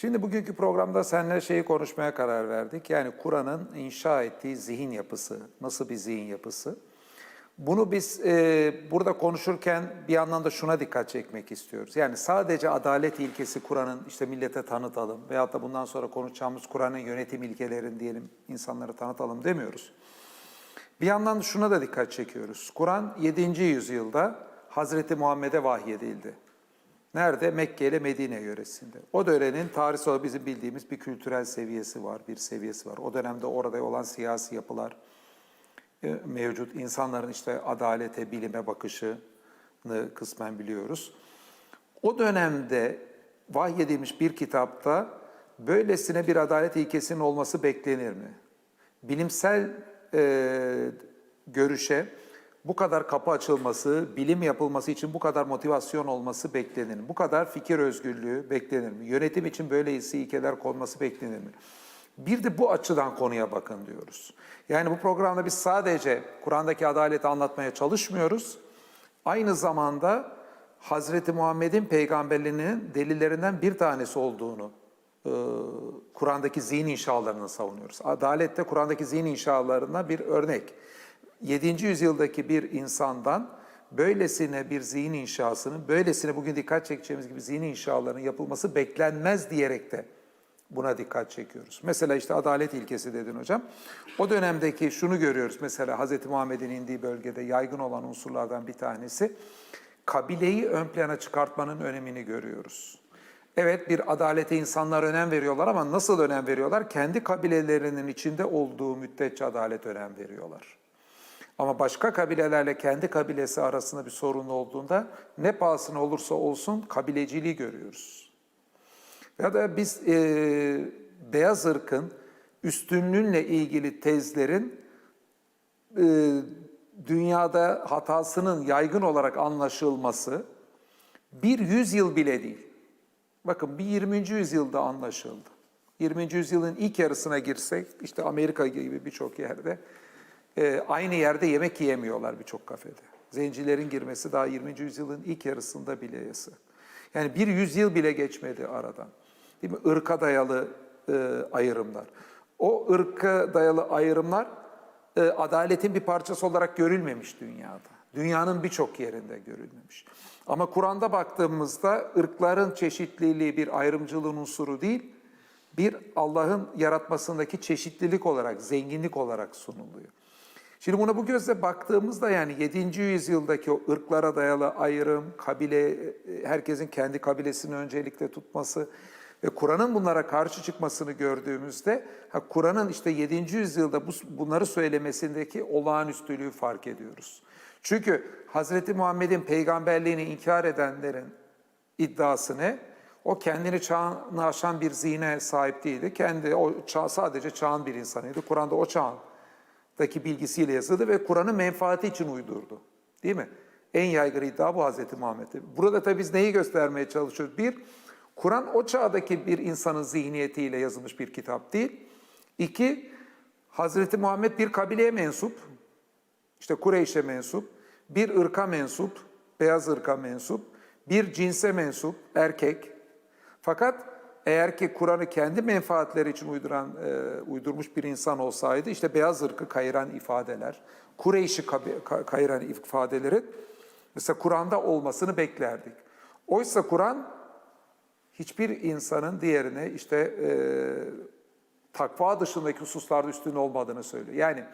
Şimdi bugünkü programda seninle şeyi konuşmaya karar verdik. Yani Kur'an'ın inşa ettiği zihin yapısı, nasıl bir zihin yapısı. Bunu biz e, burada konuşurken bir yandan da şuna dikkat çekmek istiyoruz. Yani sadece adalet ilkesi Kur'an'ın işte millete tanıtalım veyahut da bundan sonra konuşacağımız Kur'an'ın yönetim ilkelerini diyelim insanlara tanıtalım demiyoruz. Bir yandan da şuna da dikkat çekiyoruz. Kur'an 7. yüzyılda Hazreti Muhammed'e vahyedildi. Nerede? Mekke ile Medine yöresinde. O dönemin tarihsel bizim bildiğimiz bir kültürel seviyesi var, bir seviyesi var. O dönemde orada olan siyasi yapılar e, mevcut. İnsanların işte adalete, bilime bakışını kısmen biliyoruz. O dönemde vahyedilmiş bir kitapta böylesine bir adalet ilkesinin olması beklenir mi? Bilimsel e, görüşe bu kadar kapı açılması, bilim yapılması için bu kadar motivasyon olması beklenir mi? Bu kadar fikir özgürlüğü beklenir mi? Yönetim için böyle ilkeler konması beklenir mi? Bir de bu açıdan konuya bakın diyoruz. Yani bu programda biz sadece Kur'an'daki adaleti anlatmaya çalışmıyoruz. Aynı zamanda Hazreti Muhammed'in peygamberliğinin delillerinden bir tanesi olduğunu e, Kur'an'daki zihin inşalarını savunuyoruz. Adalet de Kur'an'daki zihin inşalarına bir örnek. 7. yüzyıldaki bir insandan böylesine bir zihin inşasının, böylesine bugün dikkat çekeceğimiz gibi zihin inşalarının yapılması beklenmez diyerek de buna dikkat çekiyoruz. Mesela işte adalet ilkesi dedin hocam. O dönemdeki şunu görüyoruz. Mesela Hz. Muhammed'in indiği bölgede yaygın olan unsurlardan bir tanesi kabileyi ön plana çıkartmanın önemini görüyoruz. Evet bir adalete insanlar önem veriyorlar ama nasıl önem veriyorlar? Kendi kabilelerinin içinde olduğu müddetçe adalet önem veriyorlar. Ama başka kabilelerle kendi kabilesi arasında bir sorun olduğunda ne pahasına olursa olsun kabileciliği görüyoruz. Ya da biz e, beyaz ırkın üstünlüğünle ilgili tezlerin e, dünyada hatasının yaygın olarak anlaşılması bir yüzyıl bile değil. Bakın bir 20. yüzyılda anlaşıldı. 20. yüzyılın ilk yarısına girsek işte Amerika gibi birçok yerde e, aynı yerde yemek yiyemiyorlar birçok kafede. Zencilerin girmesi daha 20. yüzyılın ilk yarısında bile yasak. Yani bir yüzyıl bile geçmedi aradan. Değil mi? Irka dayalı e, ayrımlar. O ırka dayalı ayrımlar e, adaletin bir parçası olarak görülmemiş dünyada. Dünyanın birçok yerinde görülmemiş. Ama Kur'an'da baktığımızda ırkların çeşitliliği bir ayrımcılığın unsuru değil, bir Allah'ın yaratmasındaki çeşitlilik olarak, zenginlik olarak sunuluyor. Şimdi buna bu gözle baktığımızda yani 7. yüzyıldaki o ırklara dayalı ayrım, kabile, herkesin kendi kabilesini öncelikle tutması ve Kur'an'ın bunlara karşı çıkmasını gördüğümüzde Kur'an'ın işte 7. yüzyılda bu, bunları söylemesindeki olağanüstülüğü fark ediyoruz. Çünkü Hazreti Muhammed'in peygamberliğini inkar edenlerin iddiası ne? O kendini çağını aşan bir zihne sahip değildi. Kendi o çağ, sadece çağın bir insanıydı. Kur'an'da o çağın daki bilgisiyle yazıldı ve Kur'an'ın menfaati için uydurdu. Değil mi? En yaygın iddia bu Hazreti Muhammed'e. Burada tabii biz neyi göstermeye çalışıyoruz? Bir, Kur'an o çağdaki bir insanın zihniyetiyle yazılmış bir kitap değil. İki, Hazreti Muhammed bir kabileye mensup, işte Kureyş'e mensup, bir ırka mensup, beyaz ırka mensup, bir cinse mensup, erkek. Fakat eğer ki Kur'an'ı kendi menfaatleri için uyduran, e, uydurmuş bir insan olsaydı işte beyaz ırkı kayıran ifadeler, Kureyş'i kayıran ifadeleri mesela Kur'an'da olmasını beklerdik. Oysa Kur'an hiçbir insanın diğerine işte e, takva dışındaki hususlarda üstün olmadığını söylüyor. Yani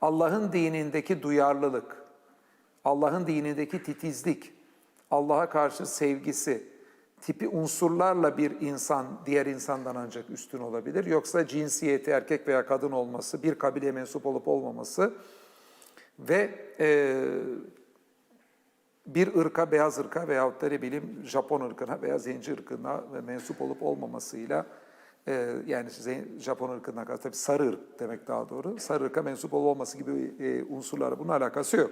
Allah'ın dinindeki duyarlılık, Allah'ın dinindeki titizlik, Allah'a karşı sevgisi, tipi unsurlarla bir insan diğer insandan ancak üstün olabilir. Yoksa cinsiyeti erkek veya kadın olması, bir kabileye mensup olup olmaması ve e, bir ırka, beyaz ırka veyahut da ne bileyim Japon ırkına veya zenci ırkına mensup olup olmamasıyla e, yani Japon ırkına tabii sarı ırk demek daha doğru, sarı ırka mensup olup olması gibi e, unsurlarla bunun alakası yok.